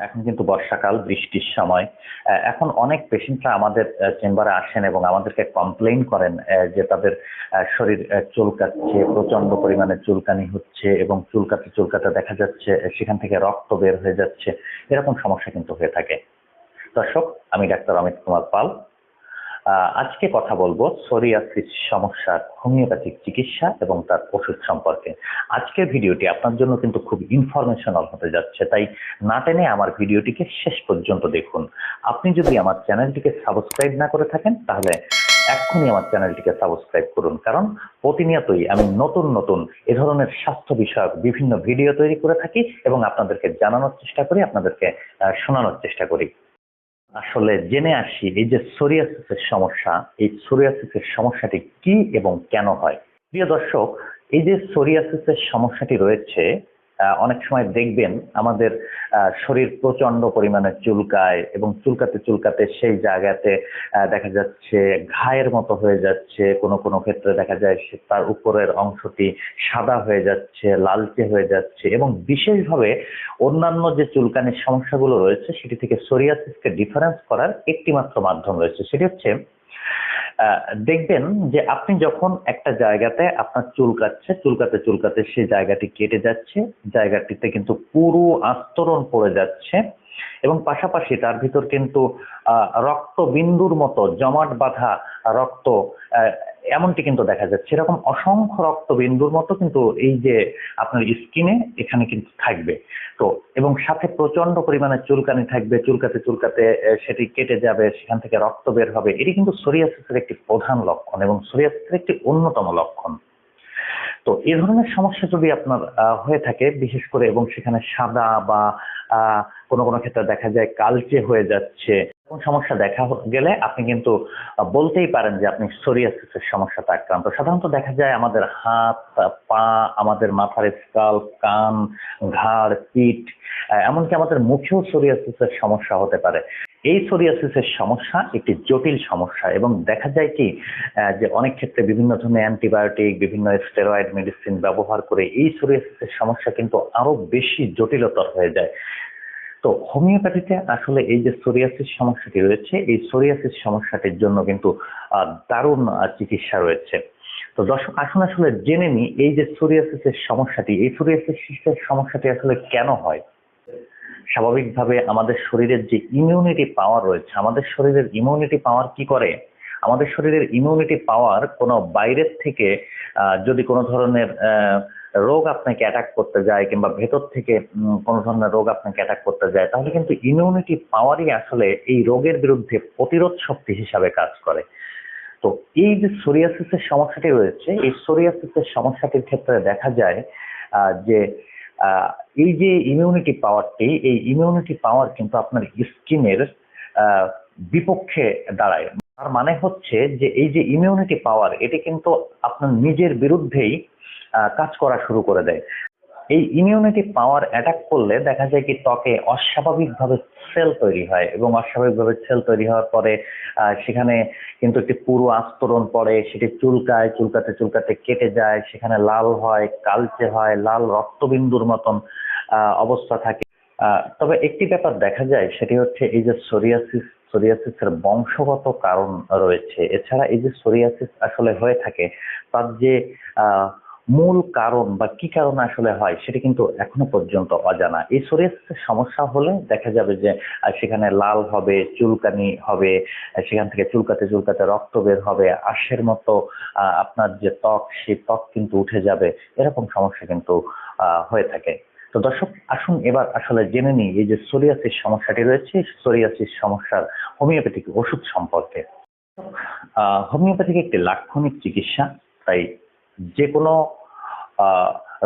এখন কিন্তু বর্ষাকাল, বৃষ্টির সময়। এখন অনেক পেশেন্টরা আমাদের চেম্বারে আসেন এবং আমাদেরকে কমপ্লেইন করেন যে তাদের শরীর চুলকাচ্ছে প্রচণ্ড পরিমাণে চুলকানি হচ্ছে এবং চুলকাতে চুলকাতে দেখা যাচ্ছে সেখান থেকে রক্ত বের হয়ে যাচ্ছে। এরকম সমস্যা কিন্তু হয়ে থাকে। দর্শক, আমি ডাক্তার অমিত কুমার পাল। আজকে কথা বলব সোরিয়াসিস সমস্যার হোমিওপ্যাথিক চিকিৎসা এবং তার ওষুধ সম্পর্কে। আজকের ভিডিওটি আপনার জন্য কিন্তু খুব ইনফরমেশনাল হতে যাচ্ছে, তাই না টেনে আমার ভিডিওটিকে শেষ পর্যন্ত দেখুন। আপনি যদি আমার চ্যানেলটিকে সাবস্ক্রাইব না করে থাকেন, তাহলে এক্ষুনি আমার চ্যানেলটিকে সাবস্ক্রাইব করুন, কারণ প্রতিনিয়তই আমি নতুন নতুন এ ধরনের স্বাস্থ্য বিষয়ক বিভিন্ন ভিডিও তৈরি করে থাকি এবং আপনাদেরকে জানানোর চেষ্টা করি, আপনাদেরকে শোনানোর চেষ্টা করি। আসলে জেনে আসি, এই যে সোরিয়াসিসের সমস্যা, এই সোরিয়াসিসের সমস্যাটি কি এবং কেন হয়? প্রিয় দর্শক, এই যে সোরিয়াসিসের সমস্যাটি রয়েছে অনেক সময় দেখবেন আমাদের শরীর প্রচণ্ড পরিমাণে চুলকায় এবং চুলকাতে চুলকাতে সেই জায়গাতে দেখা যাচ্ছে ঘায়ের মতো হয়ে যাচ্ছে। কোনো কোনো ক্ষেত্রে দেখা যায় তার উপরের অংশটি সাদা হয়ে যাচ্ছে, লালচে হয়ে যাচ্ছে এবং বিশেষভাবে অন্যান্য যে চুলকানির সমস্যাগুলো রয়েছে, সেটি থেকে সোরিয়াসিসকে ডিফারেন্স করার একটি মাত্র মাধ্যম রয়েছে। সেটি হচ্ছে দেখবেন যে আপনি যখন একটা জায়গাতে আপনার চুল চুলকাচ্ছে চুলকাতে চুলকাতে সেই জায়গাটি কেটে যাচ্ছে, জায়গাটিতে কিন্তু পুরো আস্তরণ পড়ে যাচ্ছে এবং পাশাপাশি তার ভিতর কিন্তু রক্তবিন্দুর মতো জমাট বাঁধা রক্ত এমনটি কিন্তু দেখা যাচ্ছে। এরকম অসংখ্য রক্তবিন্দুর মতো কিন্তু এই যে আপনার স্কিনে এখানে কিন্তু থাকবে। তো, এবং সাথে প্রচণ্ড পরিমাণে চুলকানি থাকবে, চুলকাতে চুলকাতে সেটি কেটে যাবে, সেখান থেকে রক্ত বের হবে। এটি কিন্তু সোরিয়াসিসের একটি প্রধান লক্ষণ এবং সোরিয়াসিসের একটি অন্যতম লক্ষণ। তো এই ধরনের সমস্যা যদি আপনার হয়ে থাকে, বিশেষ করে এবং সেখানে সাদা বা কোনো কোনো ক্ষেত্রে দেখা যায় কালচে হয়ে যাচ্ছে এরকম সমস্যা দেখা গেলে আপনি কিন্তু বলতেই পারেন যে আপনি সোরিয়াসিসের সমস্যাতে আক্রান্ত। সাধারণত দেখা যায় আমাদের হাত, পা, আমাদের মাথার স্কাল কান, ঘাড়, পিঠ এমনকি আমাদের মুখেও সোরিয়াসিসের সমস্যা হতে পারে। এই সোরিয়াসিসের সমস্যা একটি জটিল সমস্যা এবং দেখা যায় কি যে অনেক ক্ষেত্রে বিভিন্ন ধরনের অ্যান্টিবায়োটিক বিভিন্ন স্টেরয়েড মেডিসিন ব্যবহার করে এই সোরিয়াসিসের সমস্যা কিন্তু আরও বেশি জটিলতর হয়ে যায়। তো হোমিওপ্যাথিতে আসলে এই যে সোরিয়াসিস সমস্যাটি রয়েছে, এই সোরিয়াসিস সমস্যাটির জন্য কিন্তু দারুণ চিকিৎসা রয়েছে। তো দর্শক, আসুন আসলে জেনে নিই, এই যে সোরিয়াসিসের সমস্যাটি, এই সোরিয়াসিসের সমস্যাটি আসলে কেন হয়? স্বাভাবিকভাবে আমাদের শরীরের যে ইমিউনিটি পাওয়ার রয়েছে, আমাদের শরীরের ইমিউনিটি পাওয়ার কি করে? আমাদের শরীরের ইমিউনিটি পাওয়ার কোনো বাইরের থেকে যদি কোনো ধরনের রোগ আপনাকে অ্যাটাক করতে যায় কিংবা ভেতর থেকে কোনো ধরনের রোগ আপনাকে অ্যাটাক করতে যায়, তাহলে কিন্তু ইমিউনিটি পাওয়ারই আসলে এই রোগের বিরুদ্ধে প্রতিরোধ শক্তি হিসাবে কাজ করে। তো এই যে সোরিয়াসিসের সমস্যাটি রয়েছে, এই সোরিয়াসিসের সমস্যাটির ক্ষেত্রে দেখা যায় যে এই যে ইমিউনিটি পাওয়ারটি এই ইমিউনিটি পাওয়ার কিন্তু আপনার স্কিনের বিপক্ষে দাঁড়ায়। তার মানে হচ্ছে যে এই যে ইমিউনিটি পাওয়ার এটি কিন্তু আপনার নিজের বিরুদ্ধেই কাজ করা শুরু করে দেয়। এই ইমিউনিটি পাওয়ার অ্যাটাক করলে দেখা যায় কি ত্বকে অস্বাভাবিকভাবে সেল তৈরি হয় এবং অস্বাভাবিকভাবে সেল তৈরি হওয়ার পরে সেখানে কিন্তু একটি পুরো আস্তরণ পড়ে, সেটি চুলকায়, চুলকাতে চুলকাতে কেটে যায়, সেখানে লাল হয়, কালচে হয়, লাল রক্তবিন্দুর মতন অবস্থা থাকে। তবে একটি ব্যাপার দেখা যায়, সেটি হচ্ছে এই যে সোরিয়াসিস সোরিয়াসিসের বংশগত কারণ রয়েছে। এছাড়া এই যে সোরিয়াসিস আসলে হয়ে থাকে, তার যে মূল কারণ বা কি কারণে আসলে হয়, সেটা কিন্তু এখনও পর্যন্ত অজানা। এই সোরিয়াসিসের সমস্যা হলে দেখা যাবে যে সেখানে লাল হবে, চুলকানি হবে সেখান থেকে চুলকাতে চুলকাতে রক্ত বের হবে, আশের মতো আপনার যে ত্বক, সেই ত্বক কিন্তু উঠে যাবে। এরকম সমস্যা কিন্তু হয়ে থাকে। তো দর্শক, আসুন এবার আসলে জেনে নিই এই যে সোরিয়াসিস সমস্যাটি রয়েছে। সোরিয়াসিস সমস্যার হোমিওপ্যাথিক ওষুধ সম্পর্কে। হোমিওপ্যাথিক একটি লাক্ষণিক চিকিৎসা। তাই যে কোনো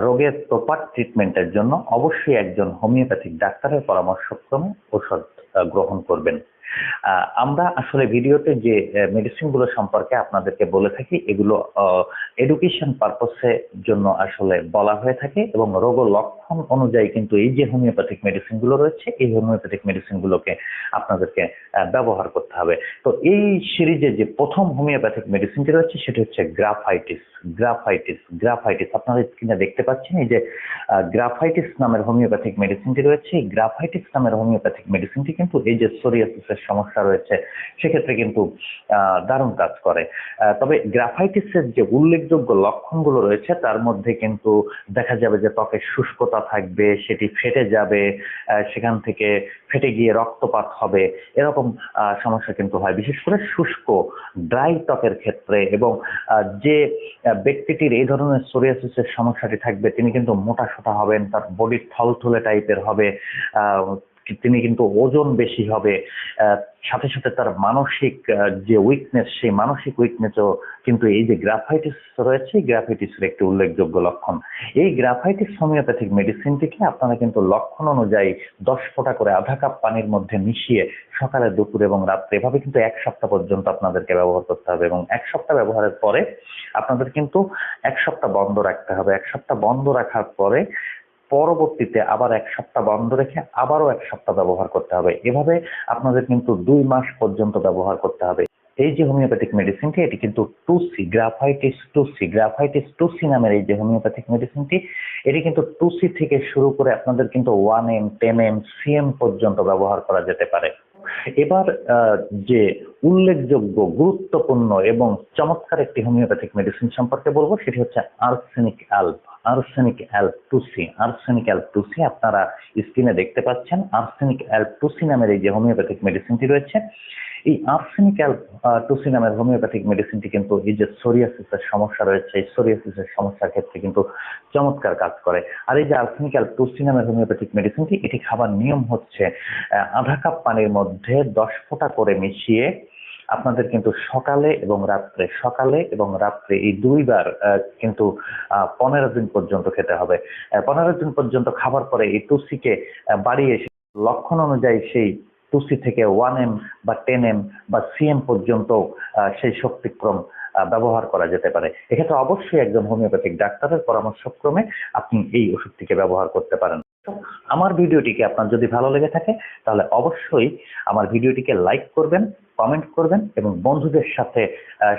রোগের প্রপার ট্রিটমেন্টের জন্য অবশ্যই একজন হোমিওপ্যাথিক ডাক্তারের পরামর্শক্রমে ওষুধ গ্রহণ করবেন। আমরা আসলে ভিডিওতে যে মেডিসিনগুলো সম্পর্কে আপনাদেরকে বলে থাকি, এগুলো এডুকেশন পারপসের জন্য আসলে বলা হয়ে থাকে এবং রোগ লক্ষণ অনুযায়ী কিন্তু এই যে হোমিওপ্যাথিক মেডিসিনগুলো রয়েছে, এই হোমিওপ্যাথিক মেডিসিন গুলোকে আপনাদেরকে ব্যবহার করতে হবে। তো এই সিরিজে যে প্রথম হোমিওপ্যাথিক মেডিসিনটি রয়েছে, সেটি হচ্ছে গ্রাফাইটিস গ্রাফাইটিস গ্রাফাইটিস আপনারা স্ক্রিনে দেখতে পাচ্ছেন এই যে গ্রাফাইটিস নামের হোমিওপ্যাথিক মেডিসিনটি রয়েছে। এই গ্রাফাইটিস নামের হোমিওপ্যাথিক মেডিসিনটি কিন্তু এই যে সোরিয়াসিসের সমস্যা রয়েছে, সেক্ষেত্রে কিন্তু দারুণ কাজ করে। তবে গ্রাফাইটিসের যে উল্লেখযোগ্য লক্ষণগুলো রয়েছে, তার মধ্যে কিন্তু দেখা যাবে যে ত্বকের শুষ্কতা থাকবে, সেটি ফেটে যাবে সেখান থেকে ফেটে গিয়ে রক্তপাত হবে, এরকম সমস্যা কিন্তু হয়। বিশেষ করে শুষ্ক, ড্রাই ত্বকের ক্ষেত্রে এবং যে ব্যক্তিটির এই ধরনের সোরিয়াসিসের সমস্যাটি থাকবে, তিনি কিন্তু মোটা সোটা হবেন, তার বডি থলথলে টাইপের হবে তিনি কিন্তু ওজন বেশি হবে সাথে সাথে তার মানসিক যে উইকনেস সেই মানসিক উইকনেসও কিন্তু এই যে গ্রাফাইটিস রয়েছে গ্রাফাইটিসের একটি উল্লেখযোগ্য লক্ষণ। এই গ্রাফাইটিস হোমিওপ্যাথিক মেডিসিনটিকে আপনারা কিন্তু লক্ষণ অনুযায়ী দশ ফোঁটা করে আধা কাপ পানির মধ্যে মিশিয়ে সকালে, দুপুর এবং রাত্রে, এভাবে কিন্তু এক সপ্তাহ পর্যন্ত আপনাদেরকে ব্যবহার করতে হবে এবং এক সপ্তাহ ব্যবহারের পরে আপনাদের কিন্তু এক সপ্তাহ বন্ধ রাখতে হবে। এক সপ্তাহ বন্ধ রাখার পরে পরবর্তীতে আবার এক সপ্তাহ বন্ধ রেখে আবারও এক সপ্তাহ ব্যবহার করতে হবে। এভাবে আপনাদের কিন্তু দুই মাস পর্যন্ত ব্যবহার করতে হবে। এই যে হোমিওপ্যাথিক মেডিসিনটি, এটি কিন্তু two C graphites, two C graphites, two C নামের এই যে হোমিওপ্যাথিক মেডিসিনটি, এটি কিন্তু টু সি থেকে শুরু করে আপনাদের কিন্তু one M, ten M CM পর্যন্ত ব্যবহার করা যেতে পারে। এবার যে উল্লেখযোগ্য, গুরুত্বপূর্ণ এবং চমৎকার একটি হোমিওপ্যাথিক মেডিসিন সম্পর্কে বলব, সেটি হচ্ছে arsenic alb arsenic alb two C arsenic alb two C আপনারা স্ক্রিনে দেখতে পাচ্ছেন। আর্সেনিক অ্যাল্প টুসি নামের এই যে হোমিওপ্যাথিক মেডিসিনটি রয়েছে, এই আর্সেনিক অ্যাল্প টুসি নামের হোমিওপ্যাথিক মেডিসিনটি কিন্তু এই যে সোরিয়াসিসের সমস্যা রয়েছে, এই সোরিয়াসিসের সমস্যার ক্ষেত্রে কিন্তু চমৎকার কাজ করে। আর এই যে আর্সেনিক অ্যাল্প টুসি নামের হোমিওপ্যাথিক মেডিসিনটি, এটি খাবার নিয়ম হচ্ছে আধা কাপ পানির মধ্যে দশ ফোঁটা করে মিশিয়ে আপনাদের কিন্তু সকালে এবং রাত্রে সকালে এবং রাত্রে এই দুইবার কিন্তু পনেরো দিন পর্যন্ত খেতে হবে। পনেরো দিন পর্যন্ত খাবার পরে এই আহ, বাড়িয়ে লক্ষণ অনুযায়ী সেই টুসি থেকে ওয়ান এম বা টেন এম বা সিএম পর্যন্ত সেই শক্তিক্রম ব্যবহার করা যেতে পারে। এক্ষেত্রে অবশ্যই একজন হোমিওপ্যাথিক ডাক্তারের পরামর্শক্রমে আপনি এই ওষুধটিকে ব্যবহার করতে পারেন। আমার ভিডিওটিকে আপনার যদি ভালো লেগে থাকে তাহলে অবশ্যই আমার ভিডিওটিকে লাইক করবেন কমেন্ট করবেন এবং বন্ধুদের সাথে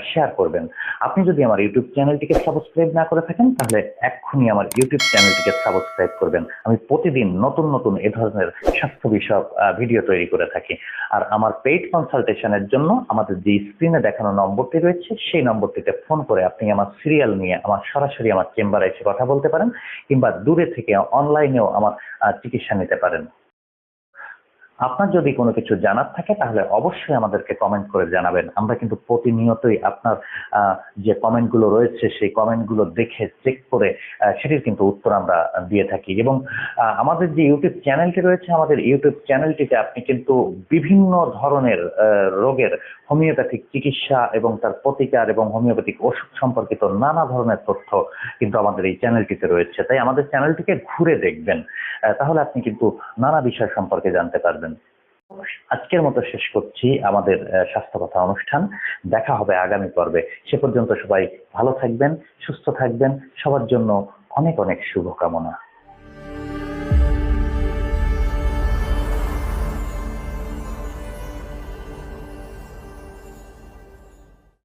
শেয়ার করবেন। আপনি যদি আমার ইউটিউব চ্যানেলটিকে সাবস্ক্রাইব না করে থাকেন, তাহলে এক্ষুনি আমার ইউটিউব চ্যানেলটিকে সাবস্ক্রাইব করবেন। আমি প্রতিদিন নতুন নতুন এ ধরনের স্বাস্থ্য বিষয়ক ভিডিও তৈরি করে থাকি। আর আমার পেইড কনসালটেশনের জন্য আমাদের যে স্ক্রিনে দেখানো নম্বরটি রয়েছে, সেই নম্বরটিতে ফোন করে আপনি আমার সিরিয়াল নিয়ে আমার সরাসরি আমার চেম্বারে এসে কথা বলতে পারেন, কিংবা দূরে থেকে অনলাইনেও আমার চিকিৎসা নিতে পারেন। আপনার যদি কোনো কিছু জানার থাকে, তাহলে অবশ্যই আমাদেরকে কমেন্ট করে জানাবেন। আমরা কিন্তু প্রতিনিয়তই আপনার যে কমেন্টগুলো রয়েছে, সেই কমেন্টগুলো দেখে চেক করে সেটির কিন্তু উত্তর আমরা দিয়ে থাকি। এবং আমাদের যে ইউটিউব চ্যানেলটি রয়েছে, আমাদের ইউটিউব চ্যানেলটিতে আপনি কিন্তু বিভিন্ন ধরনের রোগের হোমিওপ্যাথিক চিকিৎসা এবং তার প্রতিকার এবং হোমিওপ্যাথিক ওষুধ সম্পর্কিত নানা ধরনের তথ্য কিন্তু আমাদের এই চ্যানেলটিতে রয়েছে। তাই আমাদের চ্যানেলটিকে ঘুরে দেখবেন। তাহলে আপনি কিন্তু নানা বিষয় সম্পর্কে জানতে পারবেন। আজকের মতো শেষ করছি আমাদের স্বাস্থ্য কথা অনুষ্ঠান। দেখা হবে আগামী পর্বে। সে পর্যন্ত সবাই ভালো থাকবেন, সুস্থ থাকবেন। সবার জন্য অনেক অনেক শুভকামনা।